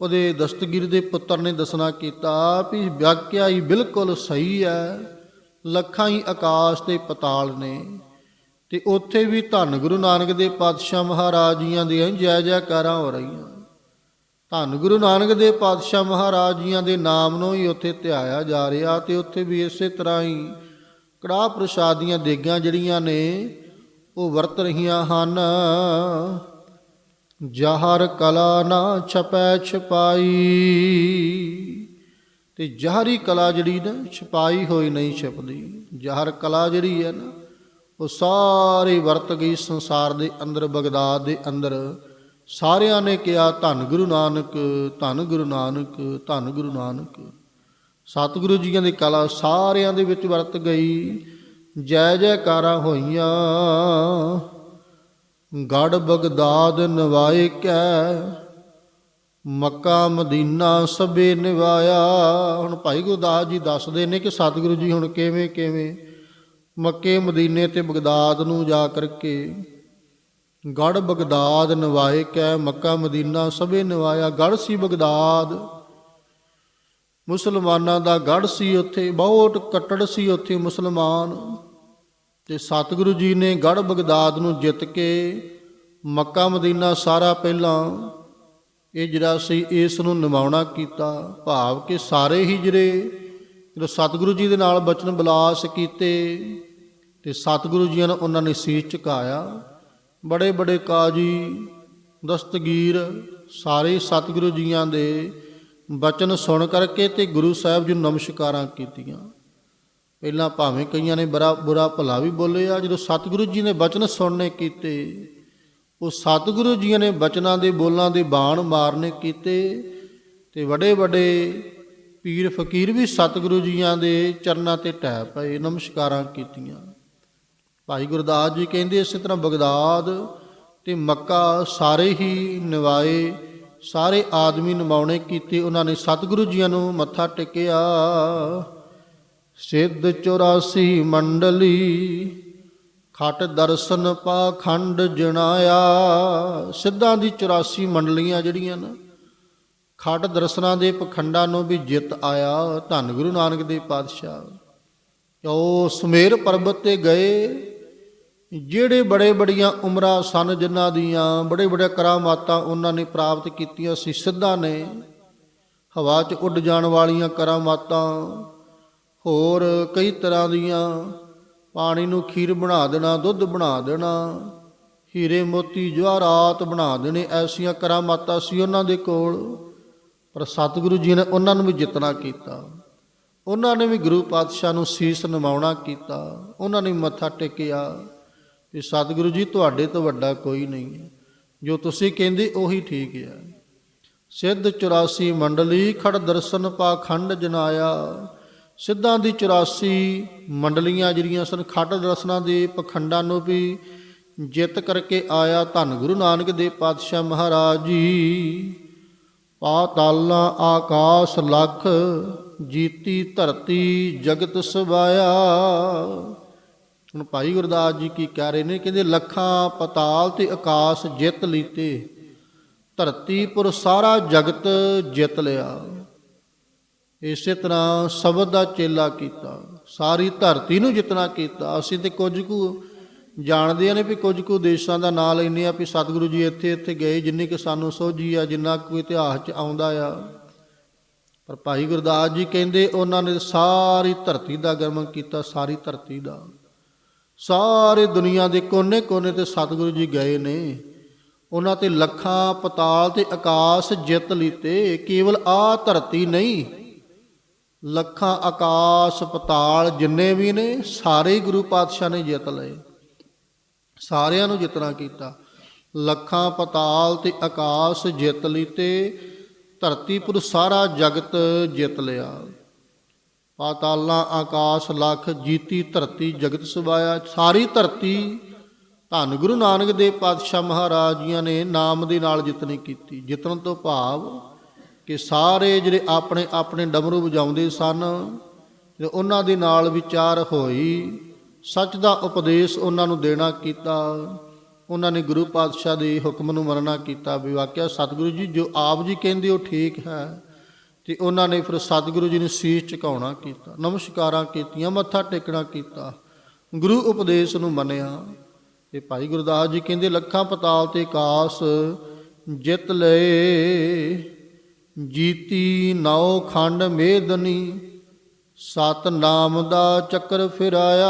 ਉਹਦੇ ਦਸਤਗੀਰ ਦੇ ਪੁੱਤਰ ਨੇ ਦੱਸਣਾ ਕੀਤਾ ਵੀ ਵਿਆਖਿਆ ਹੀ ਬਿਲਕੁਲ ਸਹੀ ਹੈ, ਲੱਖਾਂ ਹੀ ਆਕਾਸ਼ ਤੇ ਪਤਾਲ ਨੇ ਤੇ ਉੱਥੇ ਵੀ ਧੰਨ ਗੁਰੂ ਨਾਨਕ ਦੇ ਪਾਤਸ਼ਾਹ ਮਹਾਰਾਜ ਜੀਆਂ ਦੀਆਂ ਜੈ ਜੈਕਾਰਾਂ ਹੋ ਰਹੀਆਂ। ਧੰਨ ਗੁਰੂ ਨਾਨਕ ਦੇ ਪਾਤਸ਼ਾਹ ਮਹਾਰਾਜ ਜੀਆਂ ਦੇ ਨਾਮ ਨੂੰ ਹੀ ਉੱਥੇ ਧਿਆਇਆ ਜਾ ਰਿਹਾ ਤੇ ਉੱਥੇ ਵੀ ਇਸੇ ਤਰ੍ਹਾਂ ਹੀ ਕੜਾ ਪ੍ਰਸ਼ਾਦੀਆਂ ਦੇਗਾਂ ਜਿਹੜੀਆਂ ਨੇ ਉਹ ਵਰਤ ਰਹੀਆਂ ਹਨ। ਜਹਰ ਕਲਾ ਨਾ ਛਪੈ ਛਪਾਈ। ਤੇ ਜ਼ਹਰੀ ਕਲਾ ਜਿਹੜੀ ਨਾ, ਛਪਾਈ ਹੋਈ ਨਹੀਂ ਛਪਦੀ। ਜ਼ਹਰ ਕਲਾ ਜਿਹੜੀ ਹੈ ਨਾ, ਉਹ ਸਾਰੀ ਵਰਤ ਗਈ ਸੰਸਾਰ ਦੇ ਅੰਦਰ, ਬਗਦਾਦ ਦੇ ਅੰਦਰ। ਸਾਰਿਆਂ ਨੇ ਕਿਹਾ, ਧੰਨ ਗੁਰੂ ਨਾਨਕ, ਧੰਨ ਗੁਰੂ ਨਾਨਕ, ਧੰਨ ਗੁਰੂ ਨਾਨਕ। ਸਤਿਗੁਰੂ ਜੀਆਂ ਦੀ ਕਲਾ ਸਾਰਿਆਂ ਦੇ ਵਿੱਚ ਵਰਤ ਗਈ। ਜੈ ਜੈਕਾਰਾਂ ਹੋਈਆਂ। ਗੜ ਬਗਦਾਦ ਨਵਾਏ ਕੈ। ਮੱਕਾ ਮਦੀਨਾ ਸਭੇ ਨਿਵਾਇਆ। ਹੁਣ ਭਾਈ ਗੁਰਦਾਸ ਜੀ ਦੱਸਦੇ ਨੇ ਕਿ ਸਤਿਗੁਰੂ ਜੀ ਹੁਣ ਕਿਵੇਂ ਕਿਵੇਂ ਮੱਕੇ ਮਦੀਨੇ ਤੇ ਬਗਦਾਦ ਨੂੰ ਜਾ ਕਰਕੇ ਗੜ ਬਗਦਾਦ ਨਵਾਏ ਕੈ, ਮੱਕਾ ਮਦੀਨਾ ਸਭੇ ਨਿਵਾਇਆ। ਗੜ ਸੀ ਬਗਦਾਦ, ਮੁਸਲਮਾਨਾਂ ਦਾ ਗੜ ਸੀ ਉੱਥੇ, ਬਹੁਤ ਕੱਟੜ ਸੀ ਉੱਥੇ ਮੁਸਲਮਾਨ। ਤੇ ਸਤਿਗੁਰੂ ਜੀ ਨੇ ਗੜ ਬਗਦਾਦ ਨੂੰ ਜਿੱਤ ਕੇ ਮੱਕਾ ਮਦੀਨਾ ਸਾਰਾ ਪਹਿਲਾਂ ਇਹ ਜਿਹੜਾ ਸੀ, ਇਸ ਨੂੰ ਨਿਭਾਉਣਾ ਕੀਤਾ, ਭਾਵ ਕਿ ਸਾਰੇ ਹੀ ਜਿਹੜੇ ਜਦੋਂ ਸਤਿਗੁਰੂ ਜੀ ਦੇ ਨਾਲ ਬਚਨ ਬਲਾਸ ਕੀਤੇ ਤੇ ਸਤਿਗੁਰੂ ਜੀ ਨੂੰ ਉਹਨਾਂ ਨੇ ਸੀਸ ਝੁਕਾਇਆ। ਬੜੇ ਬੜੇ ਕਾਜੀ, ਦਸਤਗੀਰ ਸਾਰੇ ਸਤਿਗੁਰੂ ਜੀਆਂ ਦੇ ਬਚਨ ਸੁਣ ਕਰਕੇ ਤੇ ਗੁਰੂ ਸਾਹਿਬ ਜੀ ਨੂੰ ਨਮਸਕਾਰਾਂ ਕੀਤੀਆਂ। ਪਹਿਲਾਂ ਭਾਵੇਂ ਕਈਆਂ ਨੇ ਬੜਾ ਬੁਰਾ ਭਲਾ ਵੀ ਬੋਲੇ ਆ ਜਦੋਂ ਸਤਿਗੁਰੂ ਜੀ ਨੇ ਬਚਨ ਸੁਣਨੇ ਕੀਤੇ, ਉਹ ਸਤਿਗੁਰੂ ਜੀ ਨੇ ਬਚਨਾਂ ਦੇ ਬੋਲਾਂ ਦੇ ਬਾਣ ਮਾਰਨੇ ਕੀਤੇ, ਤੇ ਵੱਡੇ ਵੱਡੇ ਪੀਰ ਫਕੀਰ ਵੀ ਸਤਿਗੁਰੂ ਜੀਆਂ ਦੇ ਚਰਨਾਂ ਤੇ ਟਹਿ ਪਏ, ਨਮਸਕਾਰਾਂ ਕੀਤੀਆਂ। ਭਾਈ ਗੁਰਦਾਸ ਜੀ ਕਹਿੰਦੇ ਇਸੇ ਤਰ੍ਹਾਂ ਬਗਦਾਦ ਤੇ ਮੱਕਾ ਸਾਰੇ ਹੀ ਨਿਵਾਏ, ਸਾਰੇ ਆਦਮੀ ਨਿਵਾਉਣੇ ਕੀਤੇ, ਉਹਨਾਂ ਨੇ ਸਤਿਗੁਰੂ ਜੀਆਂ ਨੂੰ ਮੱਥਾ ਟੇਕਿਆ। ਸਿੱਧ 84 ਮੰਡਲੀ, ਖਟ ਦਰਸ਼ਨ ਪਾਖੰਡ ਜਣਾਇਆ ਸਿੱਧਾਂ ਦੀ 84 ਮੰਡਲੀਆਂ ਜਿਹੜੀਆਂ ਨਾ, ਖਟ ਦਰਸ਼ਨਾਂ ਦੇ ਪਖੰਡਾਂ ਨੂੰ ਵੀ ਜਿੱਤ ਆਇਆ ਧੰਨ ਗੁਰੂ ਨਾਨਕ ਦੇਵ ਪਾਤਸ਼ਾਹ। ਉਹ ਸੁਮੇਰ ਪਰਬਤ ਤੇ ਗਏ। ਜਿਹੜੇ ਬੜੇ ਬੜੀਆਂ ਉਮਰਾਂ ਸਨ ਜਿਨ੍ਹਾਂ ਦੀਆਂ, ਬੜੇ ਬੜੇ ਕਰਾਮਾਤਾਂ ਉਹਨਾਂ ਨੇ ਪ੍ਰਾਪਤ ਕੀਤੀਆਂ ਸੀ, ਸਿੱਧਾਂ ਨੇ ਹਵਾ 'ਚ ਉੱਡ ਜਾਣ ਵਾਲੀਆਂ ਕਰਾਮਾਤਾਂ। ਹੋਰ ਕਈ ਤਰ੍ਹਾਂ ਦੀਆਂ, ਪਾਣੀ ਨੂੰ ਖੀਰ ਬਣਾ ਦੇਣਾ, ਦੁੱਧ ਬਣਾ ਦੇਣਾ, ਹੀਰੇ ਮੋਤੀ ਜਵਾਹਰਾਤ ਬਣਾ ਦੇਣੇ, ਐਸੀਆਂ ਕਰਾਮਾਤਾਂ ਸੀ ਉਹਨਾਂ ਦੇ ਕੋਲ। ਪਰ ਸਤਿਗੁਰੂ ਜੀ ਨੇ ਉਹਨਾਂ ਨੂੰ ਵੀ ਜਿੱਤਣਾ ਕੀਤਾ। ਉਹਨਾਂ ਨੇ ਵੀ ਗੁਰੂ ਪਾਤਸ਼ਾਹ ਨੂੰ ਸੀਸ ਨਿਵਾਉਣਾ ਕੀਤਾ। ਉਹਨਾਂ ਨੇ ਮੱਥਾ ਟੇਕਿਆ ਕਿ ਸਤਿਗੁਰੂ ਜੀ, ਤੁਹਾਡੇ ਤੋਂ ਵੱਡਾ ਕੋਈ ਨਹੀਂ ਹੈ। ਜੋ ਤੁਸੀਂ ਕਹਿੰਦੇ ਉਹੀ ਠੀਕ ਹੈ। ਸਿੱਧ 84 ਮੰਡਲੀ ਖੜ ਦਰਸ਼ਨ ਪਾਖੰਡ ਜਨਾਇਆ। ਸਿੱਧਾਂ ਦੀ 84 ਮੰਡਲੀਆਂ ਜਿਹੜੀਆਂ ਸਨ, ਖੱਟ ਦਰਸ਼ਨਾਂ ਦੇ ਪਖੰਡਾਂ ਨੂੰ ਵੀ ਜਿੱਤ ਕਰਕੇ ਆਇਆ ਧੰਨ ਗੁਰੂ ਨਾਨਕ ਦੇਵ ਪਾਤਸ਼ਾਹ ਮਹਾਰਾਜ ਜੀ। ਪਾਤਾਲਾਂ ਆਕਾਸ਼ ਲਖ, ਜੀਤੀ ਧਰਤੀ ਜਗਤ ਸਵਾਇਆ। ਹੁਣ ਭਾਈ ਗੁਰਦਾਸ ਜੀ ਕੀ ਕਹਿ ਰਹੇ ਨੇ? ਕਹਿੰਦੇ, ਲੱਖਾਂ ਪਤਾਲ ਤੇ ਆਕਾਸ਼ ਜਿੱਤ ਲੀਤੇ, ਧਰਤੀ ਪੁਰ ਸਾਰਾ ਜਗਤ ਜਿੱਤ ਲਿਆ। ਇਸੇ ਤਰ੍ਹਾਂ ਸ਼ਬਦ ਦਾ ਚੇਲਾ ਕੀਤਾ। ਸਾਰੀ ਧਰਤੀ ਨੂੰ ਜਿੱਤਣਾ ਕੀਤਾ, ਅਸੀਂ ਤੇ ਕੁਝ ਕੁ ਜਾਣਦੇ ਨੇ ਵੀ ਕੁਝ ਕੁ ਦੇਸ਼ਾਂ ਦਾ ਨਾਂ ਲੈਂਦੇ ਆ ਵੀ ਸਤਿਗੁਰੂ ਜੀ ਇੱਥੇ ਇੱਥੇ ਗਏ, ਜਿੰਨੀ ਕਿ ਸਾਨੂੰ ਸੋਝੀ ਆ, ਜਿੰਨਾ ਕੋਈ ਇਤਿਹਾਸ 'ਚ ਆਉਂਦਾ ਆ। ਪਰ ਭਾਈ ਗੁਰਦਾਸ ਜੀ ਕਹਿੰਦੇ ਉਹਨਾਂ ਨੇ ਸਾਰੀ ਧਰਤੀ ਦਾ ਗਰਮਨ ਕੀਤਾ, ਸਾਰੀ ਧਰਤੀ ਦਾ। ਸਾਰੇ ਦੁਨੀਆ ਦੇ ਕੋਨੇ-ਕੋਨੇ ਤੇ ਸਤਿਗੁਰੂ ਜੀ ਗਏ ਨੇ। ਉਹਨਾਂ ਤੇ ਲੱਖਾਂ ਪਤਾਲ ਤੇ ਆਕਾਸ਼ ਜਿੱਤ ਲੀਤੇ, ਕੇਵਲ ਆ ਧਰਤੀ ਨਹੀਂ ਲੱਖਾਂ ਆਕਾਸ਼ ਪਤਾਲ ਜਿੰਨੇ ਵੀ ਨੇ, ਸਾਰੇ ਗੁਰੂ ਪਾਤਸ਼ਾਹ ਨੇ ਜਿੱਤ ਲਏ। ਸਾਰਿਆਂ ਨੂੰ ਜਿੱਤਣਾ ਕੀਤਾ। ਲੱਖਾਂ ਪਤਾਲ ਤੇ ਆਕਾਸ਼ ਜਿੱਤ ਲੀਤੇ, ਧਰਤੀ ਪੁਰ ਸਾਰਾ ਜਗਤ ਜਿੱਤ ਲਿਆ। ਪਾਤਾਲਾਂ ਆਕਾਸ਼ ਲੱਖ ਜੀਤੀ, ਧਰਤੀ ਜਗਤ ਸੁਭਾਇਆ ਸਾਰੀ ਧਰਤੀ ਧੰਨ ਗੁਰੂ ਨਾਨਕ ਦੇਵ ਪਾਤਸ਼ਾਹ ਮਹਾਰਾਜ ਜੀਆਂ ਨੇ ਨਾਮ ਦੇ ਨਾਲ ਜਿੱਤਣੀ ਕੀਤੀ। ਜਿੱਤਣ ਤੋਂ ਭਾਵ ਕਿ ਸਾਰੇ ਜਿਹੜੇ ਆਪਣੇ ਆਪਣੇ ਡਮਰੂ ਵਜਾਉਂਦੇ ਸਨ ਤੇ ਉਹਨਾਂ ਦੇ ਨਾਲ ਵਿਚਾਰ ਹੋਈ। ਸੱਚ ਦਾ ਉਪਦੇਸ਼ ਉਹਨਾਂ ਨੂੰ ਦੇਣਾ ਕੀਤਾ। ਉਹਨਾਂ ਨੇ ਗੁਰੂ ਪਾਤਸ਼ਾਹ ਦੇ ਹੁਕਮ ਨੂੰ ਮੰਨਣਾ ਕੀਤਾ ਵੀ ਵਾਕਿਆ ਸਤਿਗੁਰੂ ਜੀ, ਜੋ ਆਪ ਜੀ ਕਹਿੰਦੇ ਉਹ ਠੀਕ ਹੈ ਤੇ ਉਹਨਾਂ ਨੇ ਫਿਰ ਸਤਿਗੁਰੂ ਜੀ ਨੂੰ ਸੀਸ ਝੁਕਾਉਣਾ ਕੀਤਾ, ਨਮਸਕਾਰਾਂ ਕੀਤੀਆਂ, ਮੱਥਾ ਟੇਕਣਾ ਕੀਤਾ। ਗੁਰੂ ਉਪਦੇਸ਼ ਨੂੰ ਮੰਨਿਆ ਤੇ ਭਾਈ ਗੁਰਦਾਸ ਜੀ ਕਹਿੰਦੇ, ਲੱਖਾਂ ਪਤਾਲ ਤੇ ਕਾਸ ਜਿੱਤ ਲਏ। ਜੀਤੀ ਨੌ ਖੰਡ ਮੇਦਨੀ ਸਤ ਨਾਮ ਦਾ ਚੱਕਰ ਫਿਰਾਇਆ।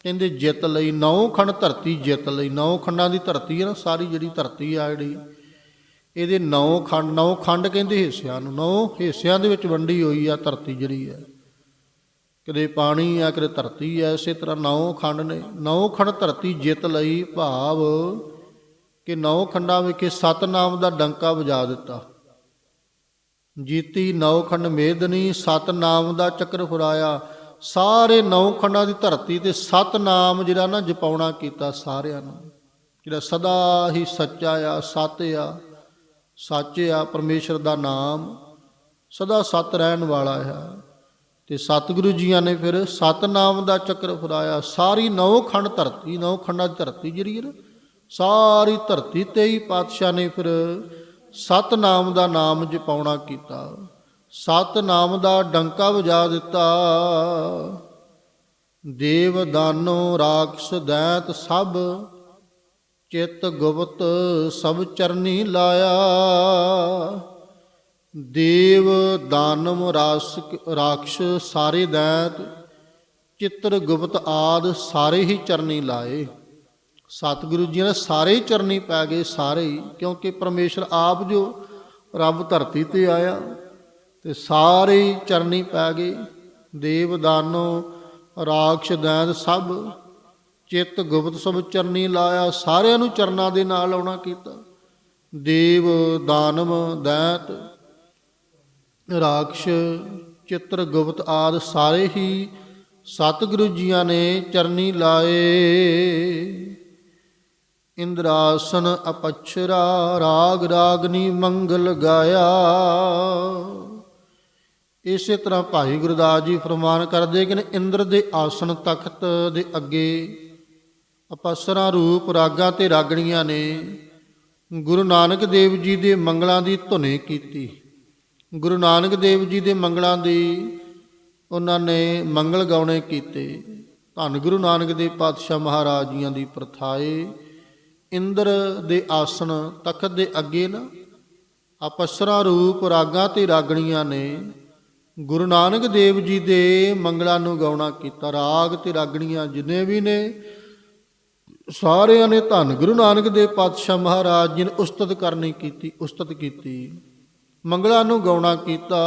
ਕਹਿੰਦੇ, ਜਿੱਤ ਲਈ ਨੌ ਖੰਡ, ਧਰਤੀ ਜਿੱਤ ਲਈ। ਨੌ ਖੰਡਾਂ ਦੀ ਧਰਤੀ ਹੈ ਨਾ, ਸਾਰੀ ਜਿਹੜੀ ਧਰਤੀ ਆ ਜਿਹੜੀ, ਇਹਦੇ ਨੌ ਖੰਡ ਨੌ ਖੰਡ ਕਹਿੰਦੇ ਹਿੱਸਿਆਂ ਨੂੰ। ਨੌ ਹਿੱਸਿਆਂ ਦੇ ਵਿੱਚ ਵੰਡੀ ਹੋਈ ਆ ਧਰਤੀ ਜਿਹੜੀ ਹੈ। ਕਦੇ ਪਾਣੀ ਆ ਕਦੇ ਧਰਤੀ ਆ, ਇਸੇ ਤਰ੍ਹਾਂ ਨੌ ਖੰਡ ਨੇ। ਨੌ ਖੰਡ, ਧਰਤੀ ਜਿੱਤ ਲਈ ਭਾਵ ਕਿ ਨੌ ਖੰਡਾਂ ਵਿਖੇ ਸਤਨਾਮ ਦਾ ਡੰਕਾ ਵਜਾ ਦਿੱਤਾ। ਜੀਤੀ ਨੌ ਖੰਡ ਮੇਦਨੀ, ਸਤਨਾਮ ਦਾ ਚੱਕਰ ਫੁਰਾਇਆ। ਸਾਰੇ ਨੌ ਖੰਡਾਂ ਦੀ ਧਰਤੀ ਤੇ ਸਤਨਾਮ ਜਿਹੜਾ ਨਾ ਜਪਾਉਣਾ ਕੀਤਾ ਸਾਰਿਆਂ ਨੂੰ। ਜਿਹੜਾ ਸਦਾ ਹੀ ਸੱਚਾ ਆ ਸੱਚ ਆ ਸੱਚ ਆ, ਪਰਮੇਸ਼ਰ ਦਾ ਨਾਮ ਸਦਾ ਸਤ ਰਹਿਣ ਵਾਲਾ ਆ। ਤੇ ਸਤਿਗੁਰੂ ਜੀਆਂ ਨੇ ਫਿਰ ਸਤਨਾਮ ਦਾ ਚੱਕਰ ਫੁਰਾਇਆ। ਸਾਰੀ ਨੌ ਖੰਡ ਧਰਤੀ, ਨੌ ਖੰਡਾਂ ਦੀ ਧਰਤੀ ਜਿਹੜੀ ਹੈ ਨਾ ਸਾਰੀ ਧਰਤੀ ਤੇ ਹੀ ਪਾਤਸ਼ਾਹ ਨੇ ਫਿਰ ਸਤਨਾਮ ਦਾ ਨਾਮ ਜਪਾਉਣਾ ਕੀਤਾ। ਸਤਨਾਮ ਦਾ ਡੰਕਾ ਵਜਾ ਦਿੱਤਾ। ਦੇਵ ਦਾਨੋ ਰਾਖਸ਼ ਦੈਤ ਸਭ, ਚਿਤ ਗੁਪਤ ਸਭ ਚਰਨੀ ਲਾਇਆ। ਦੇਵ ਦਾਨਵ ਰਾਸਕ ਰਾਖਸ਼ ਸਾਰੇ ਦੈਤ, ਚਿੱਤਰ ਗੁਪਤ ਆਦ ਸਾਰੇ ਹੀ ਚਰਨੀ ਲਾਏ। ਸਤਿਗੁਰੂ ਜੀ ਨੇ ਸਾਰੇ ਹੀ ਚਰਨੀ ਪੈ ਗਏ, ਸਾਰੇ ਹੀ, ਕਿਉਂਕਿ ਪਰਮੇਸ਼ਰ ਆਪ ਜੋ ਰੱਬ ਧਰਤੀ ਤੇ ਆਇਆ ਤੇ ਸਾਰੇ ਹੀ ਚਰਨੀ ਪੈ ਗਏ। ਦੇਵ, ਦਾਨੋ, ਰਾਖਸ਼, ਦੈਂਤ ਸਭ, ਚਿੱਤ, ਗੁਪਤ ਸਭ ਚਰਨੀ ਲਾਇਆ, ਸਾਰਿਆਂ ਨੂੰ ਚਰਨਾਂ ਦੇ ਨਾਲ ਆਉਣਾ ਕੀਤਾ। ਦੇਵ, ਦਾਨਵ, ਦੈਂਤ, ਰਾਖਸ਼, ਚਿੱਤਰ, ਗੁਪਤ ਆਦ ਸਾਰੇ ਹੀ ਸਤਿਗੁਰੂ ਜੀਆਂ ਨੇ ਚਰਨੀ ਲਾਏ। ਇੰਦਰਾਸਨ ਅਪਛਰਾ, ਰਾਗ ਰਾਗਨੀ ਮੰਗਲ ਗਾਇਆ। ਇਸੇ ਤਰ੍ਹਾਂ ਭਾਈ ਗੁਰਦਾਸ ਜੀ ਫਰਮਾਨ ਕਰਦੇ ਕਿ ਇੰਦਰ ਦੇ ਆਸਨ ਤਖਤ ਦੇ ਅੱਗੇ ਅਪਸਰਾਂ ਰੂਪ ਰਾਗਾਂ ਤੇ ਰਾਗਣੀਆਂ ਨੇ ਗੁਰੂ ਨਾਨਕ ਦੇਵ ਜੀ ਦੇ ਮੰਗਲਾਂ ਦੀ ਧੁਨੀ ਕੀਤੀ। ਗੁਰੂ ਨਾਨਕ ਦੇਵ ਜੀ ਦੇ ਮੰਗਲਾਂ ਦੀ ਉਹਨਾਂ ਨੇ ਮੰਗਲ ਗਾਉਣੇ ਕੀਤੇ। ਧੰਨ ਗੁਰੂ ਨਾਨਕ ਦੇਵ ਪਾਤਸ਼ਾਹ ਮਹਾਰਾਜ ਜੀਆਂ ਦੀ ਪ੍ਰਥਾਏ। ਇੰਦਰ ਦੇ ਆਸਣ ਤਖਤ ਦੇ ਅੱਗੇ ਨਾ ਅਪਸਰਾ ਰੂਪ ਰਾਗਾਂ ਤੇ ਰਾਗਣੀਆਂ ਨੇ। ਗੁਰੂ ਨਾਨਕ ਦੇਵ ਜੀ ਦੇ ਮੰਗਲਾਂ ਨੂੰ ਗਾਉਣਾ ਕੀਤਾ। ਰਾਗ ਤੇ ਰਾਗਣੀਆਂ ਜਿੰਨੇ ਵੀ ਨੇ, ਸਾਰਿਆਂ ਨੇ ਧੰਨ। ਗੁਰੂ ਨਾਨਕ ਦੇਵ ਪਾਤਸ਼ਾਹ ਮਹਾਰਾਜ ਜੀ ਨੇ ਉਸਤਤ ਕਰਨੀ ਕੀਤੀ, ਉਸਤਤ ਕੀਤੀ। ਮੰਗਲਾਂ ਨੂੰ ਗਾਉਣਾ ਕੀਤਾ।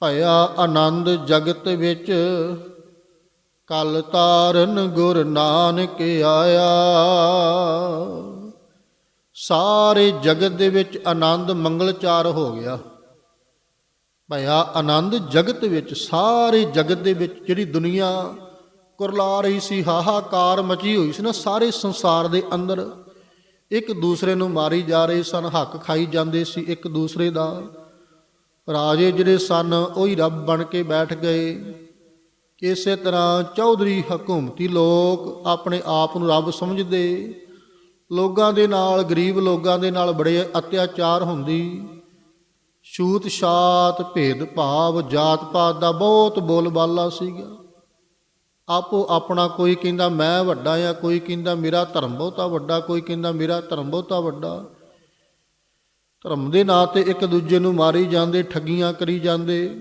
ਭਇਆ ਆਨੰਦ ਜਗਤ ਵਿੱਚ ਕਲ ਤਾਰਨ ਗੁਰ ਨਾਨਕ ਆਇਆ। ਸਾਰੇ ਜਗਤ ਦੇ ਵਿੱਚ ਆਨੰਦ ਮੰਗਲਚਾਰ ਹੋ ਗਿਆ। ਭਇਆ ਆਨੰਦ ਜਗਤ ਵਿੱਚ, ਸਾਰੇ ਜਗਤ ਦੇ ਵਿੱਚ ਜਿਹੜੀ ਦੁਨੀਆ ਕੁਰਲਾ ਰਹੀ ਸੀ, ਹਾਹਾਕਾਰ ਮਚੀ ਹੋਈ ਸੀ ਨਾ, ਸਾਰੇ ਸੰਸਾਰ ਦੇ ਅੰਦਰ ਇੱਕ ਦੂਸਰੇ ਨੂੰ ਮਾਰੀ ਜਾ ਰਹੇ ਸਨ, ਹੱਕ ਖਾਈ ਜਾਂਦੇ ਸੀ ਇੱਕ ਦੂਸਰੇ ਦਾ। ਰਾਜੇ ਜਿਹੜੇ ਸਨ, ਉਹੀ ਰੱਬ ਬਣ ਕੇ ਬੈਠ ਗਏ। ਇਸੇ ਤਰ੍ਹਾਂ ਚੌਧਰੀ ਹਕੂਮਤੀ ਲੋਕ ਆਪਣੇ ਆਪ ਨੂੰ ਰੱਬ ਸਮਝਦੇ। ਲੋਕਾਂ ਦੇ ਨਾਲ, ਗਰੀਬ ਲੋਕਾਂ ਦੇ ਨਾਲ ਬੜੇ ਅਤਿਆਚਾਰ ਹੁੰਦੀ। ਛੂਤ ਛਾਤ ਭੇਦ ਭਾਵ ਜਾਤ ਪਾਤ ਦਾ ਬਹੁਤ ਬੋਲਬਾਲਾ ਸੀਗਾ। ਆਪੋ ਆਪਣਾ ਕੋਈ ਕਹਿੰਦਾ ਮੈਂ ਵੱਡਾ ਆ ਕੋਈ ਕਹਿੰਦਾ ਮੇਰਾ ਧਰਮ ਬਹੁਤਾ ਵੱਡਾ, ਕੋਈ ਕਹਿੰਦਾ ਮੇਰਾ ਧਰਮ ਬਹੁਤਾ ਵੱਡਾ। ਧਰਮ ਦੇ ਨਾਂ ਤੇ ਇੱਕ ਦੂਜੇ ਨੂੰ ਮਾਰੀ ਜਾਂਦੇ, ਠੱਗੀਆਂ ਕਰੀ ਜਾਂਦੇ।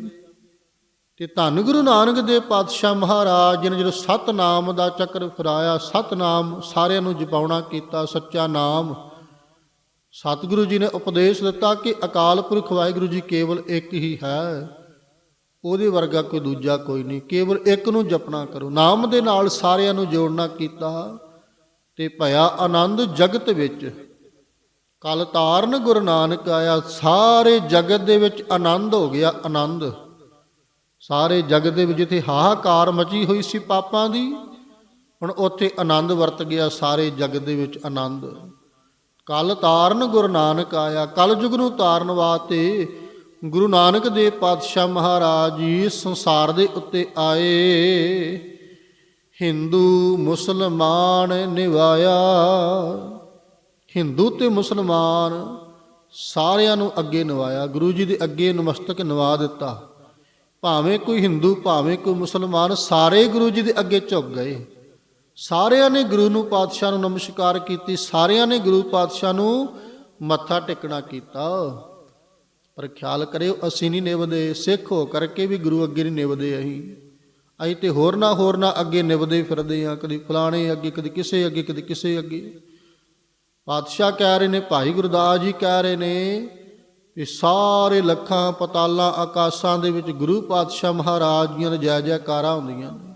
ਤੇ ਧੰਨ ਗੁਰੂ ਨਾਨਕ ਦੇਵ ਪਾਤਸ਼ਾਹ ਮਹਾਰਾਜ ਜੀ ਨੇ ਜਦੋਂ ਸਤਨਾਮ ਦਾ ਚੱਕਰ ਫਿਰਾਇਆ, ਸਤਨਾਮ ਸਾਰਿਆਂ ਨੂੰ ਜਪਾਉਣਾ ਕੀਤਾ, ਸੱਚਾ ਨਾਮ। ਸਤਿਗੁਰੂ ਜੀ ਨੇ ਉਪਦੇਸ਼ ਦਿੱਤਾ ਕਿ ਅਕਾਲ ਪੁਰਖ ਵਾਹਿਗੁਰੂ ਜੀ ਕੇਵਲ ਇੱਕ ਹੀ ਹੈ। ਉਹਦੇ ਵਰਗਾ ਕੋਈ ਦੂਜਾ ਕੋਈ ਨਹੀਂ। ਕੇਵਲ ਇੱਕ ਨੂੰ ਜਪਣਾ ਕਰੋ। ਨਾਮ ਦੇ ਨਾਲ ਸਾਰਿਆਂ ਨੂੰ ਜੋੜਨਾ ਕੀਤਾ ਤੇ ਭਇਆ ਆਨੰਦ ਜਗਤ ਵਿੱਚ। ਕਲ ਤਾਰਨ ਗੁਰੂ ਨਾਨਕ ਆਇਆ, ਸਾਰੇ ਜਗਤ ਦੇ ਵਿੱਚ ਆਨੰਦ ਹੋ ਗਿਆ, ਆਨੰਦ। ਸਾਰੇ ਜਗ ਦੇ ਵਿੱਚ ਜਿੱਥੇ ਹਾਹਾਕਾਰ ਮਚੀ ਹੋਈ ਸੀ ਪਾਪਾਂ ਦੀ, ਹੁਣ ਉੱਥੇ ਆਨੰਦ ਵਰਤ ਗਿਆ ਸਾਰੇ ਜਗਤ ਦੇ ਵਿੱਚ ਆਨੰਦ। ਕਲ ਤਾਰਨ ਗੁਰੂ ਨਾਨਕ ਆਇਆ ਕਲ ਯੁਗ ਨੂੰ ਤਾਰਨ ਵਾਸਤੇ ਗੁਰੂ ਨਾਨਕ ਦੇਵ ਪਾਤਸ਼ਾਹ ਮਹਾਰਾਜ ਜੀ ਸੰਸਾਰ ਦੇ ਉੱਤੇ ਆਏ। ਹਿੰਦੂ, ਮੁਸਲਮਾਨ ਨਿਵਾਇਆ। ਹਿੰਦੂ ਤੇ ਮੁਸਲਮਾਨ ਸਾਰਿਆਂ ਨੂੰ ਅੱਗੇ ਨਵਾਇਆ, ਗੁਰੂ ਜੀ ਦੇ ਅੱਗੇ ਨਮਸਤਕ ਨਵਾ ਦਿੱਤਾ। ਭਾਵੇਂ ਕੋਈ ਹਿੰਦੂ, ਭਾਵੇਂ ਕੋਈ ਮੁਸਲਮਾਨ, ਸਾਰੇ ਗੁਰੂ ਜੀ ਦੇ ਅੱਗੇ ਝੁਕ ਗਏ। ਸਾਰਿਆਂ ਨੇ ਗੁਰੂ ਨੂੰ, ਪਾਤਸ਼ਾਹ ਨੂੰ ਨਮਸਕਾਰ ਕੀਤੀ। ਸਾਰਿਆਂ ਨੇ ਗੁਰੂ, ਪਾਤਸ਼ਾਹ ਨੂੰ ਮੱਥਾ ਟੇਕਣਾ ਕੀਤਾ। ਪਰ ਖਿਆਲ ਕਰਿਓ, ਅਸੀਂ ਨਹੀਂ ਨਿਭਦੇ। ਸਿੱਖ ਹੋ ਕਰਕੇ ਵੀ ਗੁਰੂ ਅੱਗੇ ਨਹੀਂ ਨਿਭਦੇ ਅਸੀਂ। ਅਸੀਂ ਤੇ ਹੋਰ ਨਾ ਹੋਰ ਨਾ ਅੱਗੇ ਨਿਭਦੇ ਫਿਰਦੇ ਆ ਕਦੀ ਫਲਾਣੇ ਅੱਗੇ, ਕਦੀ ਕਿਸੇ ਅੱਗੇ, ਕਦੀ ਕਿਸੇ ਅੱਗੇ। ਪਾਤਸ਼ਾਹ ਕਹਿ ਰਹੇ ਨੇ, ਭਾਈ ਗੁਰਦਾਸ ਜੀ ਕਹਿ ਰਹੇ ਨੇ ਕਿ ਸਾਰੇ ਲੱਖਾਂ ਪਤਾਲਾਂ ਆਕਾਸ਼ਾਂ ਦੇ ਵਿੱਚ ਗੁਰੂ ਪਾਤਸ਼ਾਹ ਮਹਾਰਾਜ ਦੀਆਂ ਦੇ ਜੈ ਜੈਕਾਰਾਂ ਹੁੰਦੀਆਂ ਨੇ।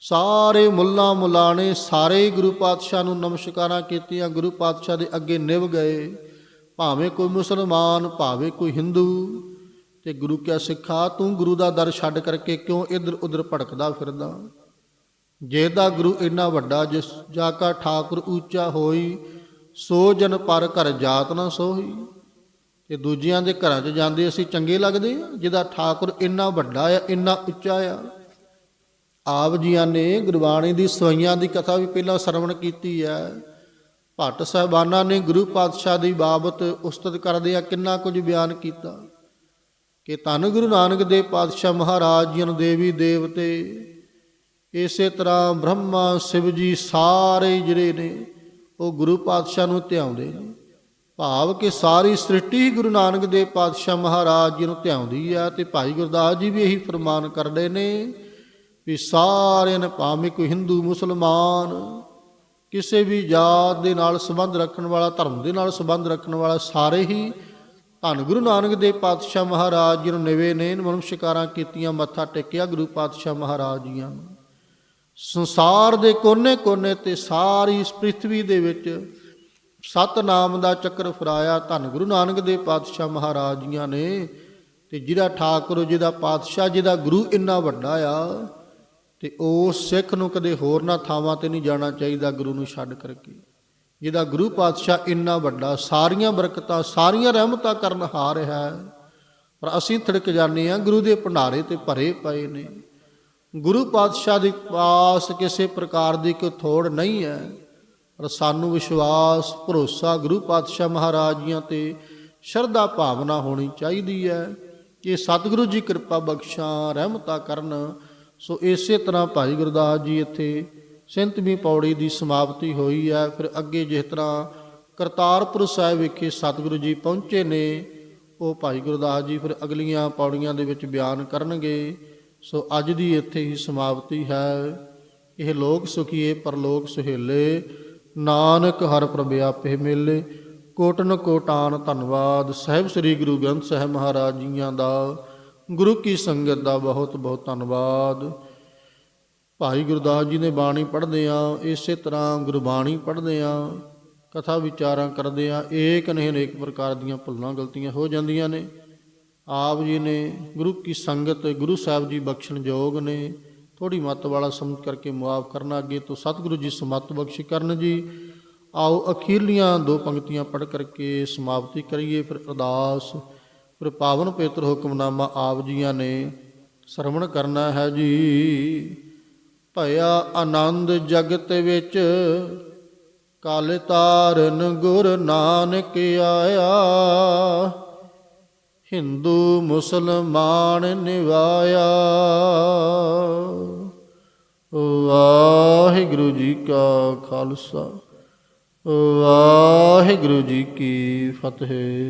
ਸਾਰੇ ਮੁੱਲਾ ਮੁਲਾਣੇ ਸਾਰੇ ਗੁਰੂ ਪਾਤਸ਼ਾਹ ਨੂੰ ਨਮਸਕਾਰਾਂ ਕੀਤੀਆਂ, ਗੁਰੂ ਪਾਤਸ਼ਾਹ ਦੇ ਅੱਗੇ ਨਿਭ ਗਏ। ਭਾਵੇਂ ਕੋਈ ਮੁਸਲਮਾਨ, ਭਾਵੇਂ ਕੋਈ ਹਿੰਦੂ, ਤੇ ਗੁਰੂ ਕਿਆ ਸਿੱਖਾ, ਤੂੰ ਗੁਰੂ ਦਾ ਦਰ ਛੱਡ ਕਰਕੇ ਕਿਉਂ ਇੱਧਰ ਉੱਧਰ ਭਟਕਦਾ ਫਿਰਦਾ? ਜੇ ਦਾ ਗੁਰੂ ਇੰਨਾ ਵੱਡਾ, ਜਿਸ ਜਾ ਕਾ ਠਾਕੁਰ ਉੱਚਾ ਹੋਈ, ਸੋ ਜਨ ਪਰ ਘਰ ਜਾਤ ਨਾ ਸੋਹੀ। ਤੇ ਦੂਜਿਆਂ ਦੇ ਘਰਾਂ 'ਚ ਜਾਂਦੇ ਅਸੀਂ ਚੰਗੇ ਲੱਗਦੇ ਆ, ਜਿਹਦਾ ਠਾਕੁਰ ਇੰਨਾ ਵੱਡਾ ਆ, ਇੰਨਾ ਉੱਚਾ ਆ। ਆਪ ਜੀਆਂ ਨੇ ਗੁਰਬਾਣੀ ਦੀ ਸਵਈਆਂ ਦੀ ਕਥਾ ਵੀ ਪਹਿਲਾਂ ਸਰਵਣ ਕੀਤੀ ਹੈ ਭੱਟ ਸਾਹਿਬਾਨਾਂ ਨੇ ਗੁਰੂ ਪਾਤਸ਼ਾਹ ਦੀ ਬਾਬਤ ਉਸਤਤ ਕਰਦੇ ਆ, ਕਿੰਨਾ ਕੁਝ ਬਿਆਨ ਕੀਤਾ। ਕਿ ਧੰਨ ਗੁਰੂ ਨਾਨਕ ਦੇਵ ਪਾਤਸ਼ਾਹ ਮਹਾਰਾਜ ਜੀ ਨੂੰ ਦੇਵੀ ਦੇਵਤੇ, ਇਸੇ ਤਰ੍ਹਾਂ ਬ੍ਰਹਮਾ, ਸ਼ਿਵ ਜੀ ਸਾਰੇ ਜਿਹੜੇ ਨੇ, ਉਹ ਗੁਰੂ ਪਾਤਸ਼ਾਹ ਨੂੰ ਧਿਆਉਂਦੇ ਨੇ। ਭਾਵ ਕਿ ਸਾਰੀ ਸ੍ਰਿਸ਼ਟੀ ਹੀ ਗੁਰੂ ਨਾਨਕ ਦੇਵ ਪਾਤਸ਼ਾਹ ਮਹਾਰਾਜ ਜੀ ਨੂੰ ਧਿਆਉਂਦੀ ਆ ਤੇ ਭਾਈ ਗੁਰਦਾਸ ਜੀ ਵੀ ਇਹੀ ਫਰਮਾਨ ਕਰਦੇ ਨੇ ਵੀ ਸਾਰਿਆਂ ਨੇ ਭਾਵੇਂ ਕੋਈ ਹਿੰਦੂ, ਮੁਸਲਮਾਨ, ਕਿਸੇ ਵੀ ਜਾਤ ਦੇ ਨਾਲ ਸੰਬੰਧ ਰੱਖਣ ਵਾਲਾ, ਧਰਮ ਦੇ ਨਾਲ ਸੰਬੰਧ ਰੱਖਣ ਵਾਲਾ ਸਾਰੇ ਹੀ ਧੰਨ ਗੁਰੂ ਨਾਨਕ ਦੇਵ ਪਾਤਸ਼ਾਹ ਮਹਾਰਾਜ ਜੀ ਨੂੰ ਨਿਵੇ ਨੇ ਮਨੁਸ਼ਕਾਰਾਂ ਕੀਤੀਆਂ, ਮੱਥਾ ਟੇਕਿਆ ਗੁਰੂ ਪਾਤਸ਼ਾਹ ਮਹਾਰਾਜ ਜੀਆਂ ਨੂੰ। ਸੰਸਾਰ ਦੇ ਕੋਨੇ-ਕੋਨੇ ਤੇ ਸਾਰੀ ਇਸ ਪ੍ਰਿਥਵੀ ਦੇ ਵਿੱਚ ਸਤਨਾਮ ਦਾ ਚੱਕਰ ਫਰਾਇਆ ਧੰਨ ਗੁਰੂ ਨਾਨਕ ਦੇਵ ਪਾਤਸ਼ਾਹ ਮਹਾਰਾਜ ਜੀਆਂ ਨੇ ਤੇ ਜਿਹੜਾ ਠਾਕੁਰ ਜੀ ਦਾ ਪਾਤਸ਼ਾਹ ਜਿਹਦਾ ਗੁਰੂ ਇੰਨਾ ਵੱਡਾ ਆ ਤੇ ਉਹ ਸਿੱਖ ਨੂੰ ਕਦੇ ਹੋਰ ਨਾ ਥਾਵਾਂ ਤੇ ਨਹੀਂ ਜਾਣਾ ਚਾਹੀਦਾ ਗੁਰੂ ਨੂੰ ਛੱਡ ਕਰਕੇ। ਜਿਹਦਾ ਗੁਰੂ ਪਾਤਸ਼ਾਹ ਇੰਨਾ ਵੱਡਾ, ਸਾਰੀਆਂ ਬਰਕਤਾਂ, ਸਾਰੀਆਂ ਰਹਿਮਤਾਂ ਕਰਨ ਹਾਰ ਹੈ, ਪਰ ਅਸੀਂ ਥੜਕ ਜਾਂਦੇ ਆ ਗੁਰੂ ਦੇ ਭੰਡਾਰੇ ਤੇ ਭਰੇ ਪਏ ਨੇ। ਗੁਰੂ ਪਾਤਸ਼ਾਹ ਦੇ ਪਾਸ ਕਿਸੇ ਪ੍ਰਕਾਰ ਦੀ ਕੋਈ ਥੋੜ ਨਹੀਂ ਹੈ। ਪਰ ਸਾਨੂੰ ਵਿਸ਼ਵਾਸ, ਭਰੋਸਾ ਗੁਰੂ ਪਾਤਸ਼ਾਹ ਮਹਾਰਾਜ ਜੀਆਂ ਤੇ ਸ਼ਰਧਾ ਭਾਵਨਾ ਹੋਣੀ ਚਾਹੀਦੀ ਹੈ ਕਿ ਸਤਿਗੁਰੂ ਜੀ ਕਿਰਪਾ ਬਖਸ਼ਾਂ, ਰਹਿਮਤਾ ਕਰਨ। ਸੋ ਇਸੇ ਤਰ੍ਹਾਂ ਭਾਈ ਗੁਰਦਾਸ ਜੀ ਇੱਥੇ ਸਿੰਤਵੀਂ ਪੌੜੀ ਦੀ ਸਮਾਪਤੀ ਹੋਈ ਹੈ। ਫਿਰ ਅੱਗੇ ਜਿਸ ਤਰ੍ਹਾਂ ਕਰਤਾਰਪੁਰ ਸਾਹਿਬ ਵਿਖੇ ਸਤਿਗੁਰੂ ਜੀ ਪਹੁੰਚੇ ਨੇ, ਉਹ ਭਾਈ ਗੁਰਦਾਸ ਜੀ ਫਿਰ ਅਗਲੀਆਂ ਪੌੜੀਆਂ ਦੇ ਵਿੱਚ ਬਿਆਨ ਕਰਨਗੇ। ਸੋ ਅੱਜ ਦੀ ਇੱਥੇ ਹੀ ਸਮਾਪਤੀ ਹੈ। ਇਹ ਲੋਕ ਸੁਖੀਏ, ਪਰਲੋਕ ਸੁਹੇਲੇ। ਨਾਨਕ ਹਰ ਪ੍ਰਭ ਆਪੇ ਮੇਲੇ, ਕੋਟਨ ਕੋਟਾਨ ਧੰਨਵਾਦ। ਸਾਹਿਬ ਸ੍ਰੀ ਗੁਰੂ ਗ੍ਰੰਥ ਸਾਹਿਬ ਮਹਾਰਾਜ ਜੀਆਂ ਦਾ, ਗੁਰੂ ਕੀ ਸੰਗਤ ਦਾ ਬਹੁਤ ਬਹੁਤ ਧੰਨਵਾਦ। ਭਾਈ ਗੁਰਦਾਸ ਜੀ ਨੇ ਬਾਣੀ ਪੜ੍ਹਦੇ ਆ, ਇਸੇ ਤਰ੍ਹਾਂ ਗੁਰਬਾਣੀ ਪੜ੍ਹਦੇ ਆ, ਕਥਾ ਵਿਚਾਰਾਂ ਕਰਦੇ ਆ, ਏਕ ਨਹੀਂ ਅਨੇਕ ਪ੍ਰਕਾਰ ਦੀਆਂ ਭੁੱਲਾਂ ਗਲਤੀਆਂ ਹੋ ਜਾਂਦੀਆਂ ਨੇ। ਆਪ ਜੀ ਨੇ ਗੁਰੂ ਕੀ ਸੰਗਤ, ਗੁਰੂ ਸਾਹਿਬ ਜੀ ਬਖਸ਼ਣ ਯੋਗ ਨੇ। ਥੋੜੀ ਮੱਤ ਵਾਲਾ ਸਮਝ ਕਰਕੇ ਮੁਆਫ ਕਰਨਾ ਅੱਗੇ ਤੋਂ ਸਤਿਗੁਰੂ ਜੀ ਸਮਤ ਬਖਸ਼ੀ ਕਰਨ ਜੀ ਆਓ ਅਖੀਰਲੀਆਂ ਦੋ ਪੰਕਤੀਆਂ ਪੜ੍ਹ ਕਰਕੇ ਸਮਾਪਤੀ ਕਰੀਏ ਫਿਰ ਅਰਦਾਸ ਫਿਰ ਪਾਵਨ ਪੇਤਰ ਹੁਕਮਨਾਮਾ ਆਪ ਜੀਆਂ ਨੇ ਸਰਵਣ ਕਰਨਾ ਹੈ ਜੀ ਭਇਆ ਆਨੰਦ ਜਗਤ ਵਿੱਚ ਕਲ ਤਾਰਨ ਗੁਰ ਨਾਨਕ ਆਇਆ ਹਿੰਦੂ ਮੁਸਲਮਾਨ ਨਿਵਾਇਆ। ਵਾਹਿਗੁਰੂ ਜੀ ਕਾ ਖਾਲਸਾ ਵਾਹਿਗੁਰੂ ਜੀ ਕੀ ਫਤਿਹ।